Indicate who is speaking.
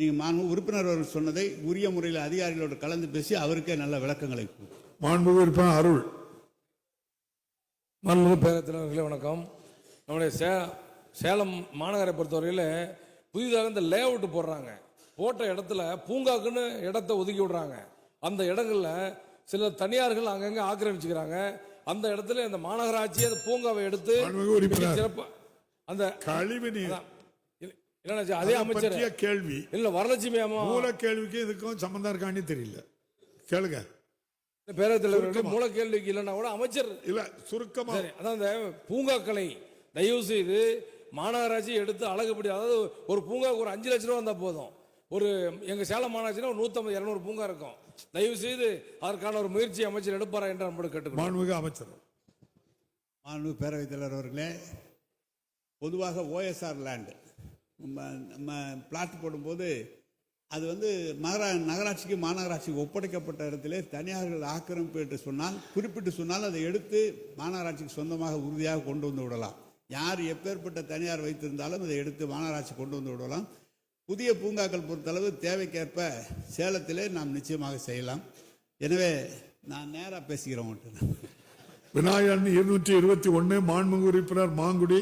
Speaker 1: நீங்கள் மாண்பு உறுப்பினர் அவர்கள் சொன்னதை உரிய முறையில் அதிகாரிகளோடு கலந்து பேசி அவருக்கே நல்ல விளக்கங்களை.
Speaker 2: மாண்புமிகு உறுப்பினர் அருள்.
Speaker 3: மாண்புமிகு பேரவைத் தலைவர்களே வணக்கம். நம்முடைய சே சேலம் மாநகரை பொறுத்தவரையில் புதிதாக இந்த லே அவுட் போடுறாங்க. போட்ட இடத்துல பூங்காக்குன்னு இடத்த ஒதுக்கி விடுறாங்க. அந்த இடங்கள்ல சில தனியார்கள் அங்கங்க ஆக்கிரமிச்சுக்கிறாங்க. அந்த இடத்துல இந்த மாநகராட்சி அந்த பூங்காவை எடுத்து சிறப்பா அந்த
Speaker 2: கழிவு நீர்.
Speaker 3: இல்லைண்ணாச்சி, அதே அமைச்சர்?
Speaker 2: கேள்வி.
Speaker 3: இல்ல வரலட்சுமி அம்மா.
Speaker 2: மூல கேள்விக்கு இதுக்கும் சம்பந்தம் இருக்கான்னு தெரியல. கேளுங்க.
Speaker 3: பேரவைத் தலைவர்கள் மூல கேள்விக்கு இல்லைன்னா கூட அமைச்சர்.
Speaker 2: இல்ல சுருக்கமா.
Speaker 3: சரி அதான் இந்த பூங்காக்களை தயவு செய்து மாநகராட்சி எடுத்து அழகுபடி அதாவது ஒரு பூங்காவுக்கு ஒரு அஞ்சு லட்ச ரூபா வந்தா போதும். ஒரு எங்க சேலம் மாநகராட்சியில் ஒரு நூற்றம்பது இரநூறு பூங்கா இருக்கும். தயவு செய்து அதற்கான ஒரு முயற்சி அமைச்சர் எடுப்பாரா என்று நம்மளோட கேட்டுக்கணும்
Speaker 2: மாண்புமிகு அமைச்சர்.
Speaker 1: மாண்பு பேரவைத் தலைவர் அவர்களே பொதுவாக ஓஎஸ்ஆர் லேண்டு நம்ம நம்ம பிளாட் போடும்போது அது வந்து நகரா நகராட்சிக்கு மாநகராட்சிக்கு ஒப்படைக்கப்பட்ட இடத்திலே தனியார்கள் ஆக்கிரமிப்பு என்று சொன்னால் குறிப்பிட்டு சொன்னால் அதை எடுத்து மாநகராட்சிக்கு சொந்தமாக உறுதியாக கொண்டு வந்து விடலாம். யார் எப்பேற்பட்ட தனியார் வைத்திருந்தாலும் அதை எடுத்து மாநகராட்சி கொண்டு வந்து விடலாம். புதிய பூங்காக்கள் பொறுத்தளவு தேவைக்கேற்ப சேலத்திலே நாம் நிச்சயமாக செய்யலாம். எனவே நான் நேராக பேசுகிறேன்
Speaker 2: விநாயகன் இருநூற்றி இருபத்தி ஒன்று மாண்புமிகு உறுப்பினர் மாங்குடி.